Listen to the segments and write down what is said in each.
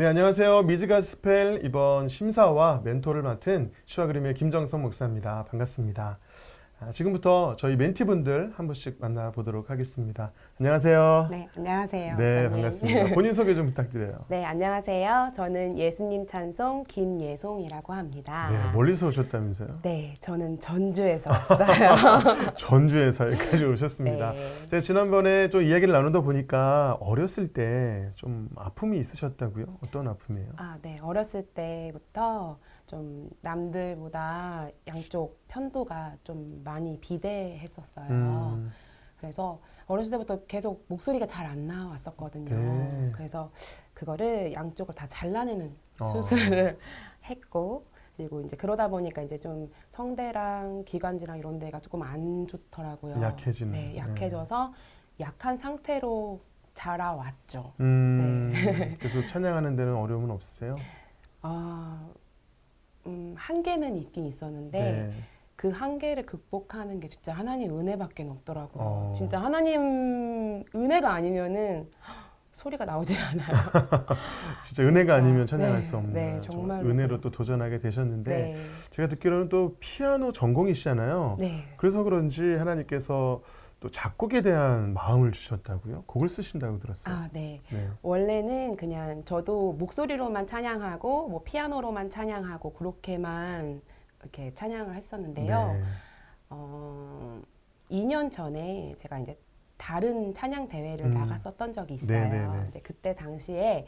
네, 안녕하세요. 미즈가스펠 이번 심사와 멘토를 맡은 시와 그림의 김정성 목사입니다. 반갑습니다. 아, 지금부터 저희 멘티분들 한 분씩 만나보도록 하겠습니다. 안녕하세요. 네, 안녕하세요. 네, 목사님. 반갑습니다. 본인 소개 좀 부탁드려요. 네, 안녕하세요. 저는 예수님 찬송 김예송이라고 합니다. 네, 멀리서 오셨다면서요? 네, 저는 전주에서 왔어요. 전주에서 여기까지 오셨습니다. 네. 제가 지난번에 좀 이야기를 나누다 보니까 어렸을 때 좀 아픔이 있으셨다고요? 어떤 아픔이에요? 아, 네. 어렸을 때부터 좀 남들보다 양쪽 편도가 좀 많이 비대했었어요. 음, 그래서 어렸을 때부터 계속 목소리가 잘 안 나왔었거든요. 네. 그래서 그거를 양쪽을 다 잘라내는 어. 수술을 했고 그리고 이제 그러다 보니까 이제 좀 성대랑 기관지랑 이런 데가 조금 안 좋더라고요. 약해지는. 네, 약해져서 약한 상태로 자라왔죠. 음, 네. 그래서 찬양하는 데는 어려움은 없으세요? 아, 음, 한계는 있긴 있었는데 네. 그 한계를 극복하는 게 진짜 하나님 은혜밖에 없더라고요. 어. 진짜 하나님 은혜가 아니면은 소리가 나오질 않아요. 진짜 은혜가. 아니면 찬양할 네, 수 없는 네. 정말로 은혜로. 또 도전하게 되셨는데 네. 제가 듣기로는 또 피아노 전공이시잖아요. 네. 그래서 그런지 하나님께서 또 작곡에 대한 마음을 주셨다고요? 곡을 쓰신다고 들었어요. 아, 네. 네. 원래는 그냥 저도 목소리로만 찬양하고 뭐 피아노로만 찬양하고 그렇게만 이렇게 찬양을 했었는데요. 네. 어, 2년 전에 제가 이제 다른 찬양 대회를 음. 나갔었던 적이 있어요. 네, 네, 네. 근데 그때 당시에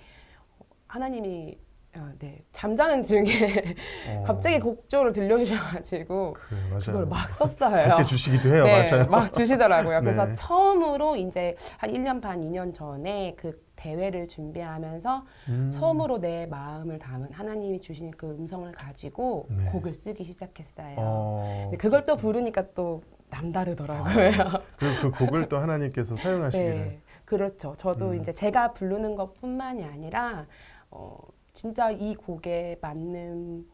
하나님이 어, 네, 잠자는 중에 어, 갑자기 곡조를 들려주셔가지고 그래. 그걸 막 썼어요. 작게 주시기도 해요. 네, 맞아요. 막 주시더라고요. 그래서 네. 처음으로 이제 한 1년 반, 2년 전에 그 대회를 준비하면서 음. 처음으로 내 마음을 담은 하나님이 주신 그 음성을 가지고 네. 곡을 쓰기 시작했어요. 어, 근데 그걸 또 부르니까 또 남다르더라고요. 그리고 그 곡을 또 하나님께서 사용하시기를. 네, 그렇죠. 저도 음. 이제 제가 부르는 것뿐만이 아니라 어, 진짜 이 곡에 맞는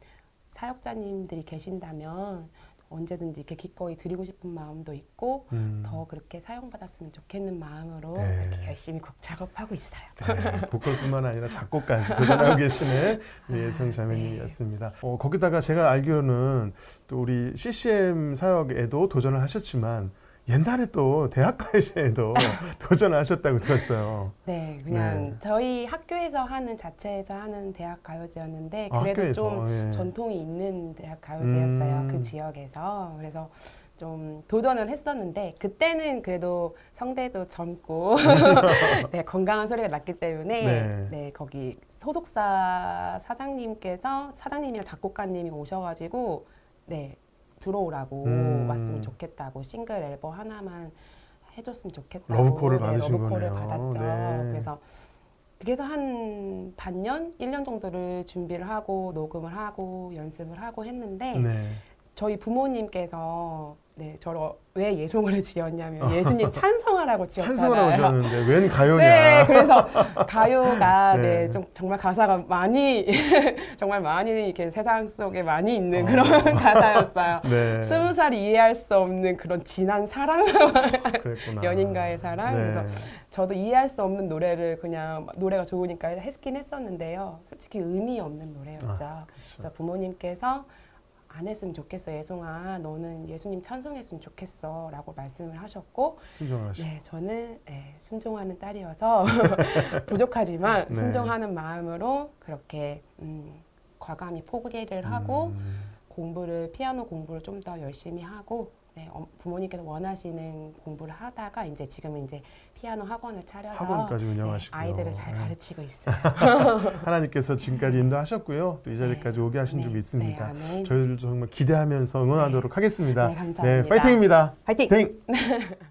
사역자님들이 계신다면 언제든지 이렇게 기꺼이 드리고 싶은 마음도 있고 음. 더 그렇게 사용받았으면 좋겠는 마음으로 네. 이렇게 열심히 곡 작업하고 있어요. 네, 보컬뿐만 아니라 작곡까지 도전하고 계시는 예성 자매님이었습니다. 어, 거기다가 제가 알기로는 또 우리 CCM 사역에도 도전을 하셨지만 옛날에 또 대학가요제에도 도전을 하셨다고 들었어요. 네, 그냥 네. 저희 학교에서 하는 자체에서 하는 대학 가요제였는데 아, 그래도 학교에서, 좀 예. 전통이 있는 대학 가요제였어요. 음. 그 지역에서. 그래서 좀 도전을 했었는데 그때는 그래도 성대도 젊고 네, 건강한 소리가 났기 때문에 네. 네. 거기 소속사 사장님께서 사장님이랑 작곡가님이 오셔가지고 네 들어오라고 음. 왔으면 좋겠다고 싱글 앨범 하나만 해줬으면 좋겠다고 러브콜을 네, 받으신 러브콜을 거네요. 받았죠. 네. 그래서 그래서 한 반년, 1년 정도를 준비를 하고 녹음을 하고 연습을 하고 했는데 네. 저희 부모님께서 네, 저를 왜 예송을 지었냐면 예수님 찬송하라고 지었잖아요. 찬송을 하셨는데 웬 가요냐. 네, 그래서 가요가 네. 네, 좀 정말 가사가 많이 정말 많이 이렇게 세상 속에 많이 있는 어. 그런 가사였어요. 네. 스무 살이 이해할 수 없는 그런 진한 사랑. 연인과의 사랑. 네. 그래서 저도 이해할 수 없는 노래를 그냥 노래가 좋으니까 했긴 했었는데요. 솔직히 의미 없는 노래였죠. 아, 그렇죠. 그래서 부모님께서 안 했으면 좋겠어 예송아 너는 예수님 찬송했으면 좋겠어 라고 말씀을 하셨고 순종하시고. 네 저는 네, 순종하는 딸이어서 부족하지만 네. 순종하는 마음으로 그렇게 음, 과감히 포기를 하고 음. 공부를 피아노 공부를 좀 더 열심히 하고 네, 어, 부모님께서 원하시는 공부를 하다가 이제 지금은 이제 피아노 학원을 차려서 학원까지 네, 운영하시고요. 아이들을 잘 네. 가르치고 있어요. 하나님께서 지금까지 인도하셨고요. 또 이 자리까지 네. 오게 하신 줄 네, 믿습니다. 네, 아멘. 저희들 정말 기대하면서 응원하도록 하겠습니다. 네, 감사합니다. 파이팅입니다. 화이팅! 땡!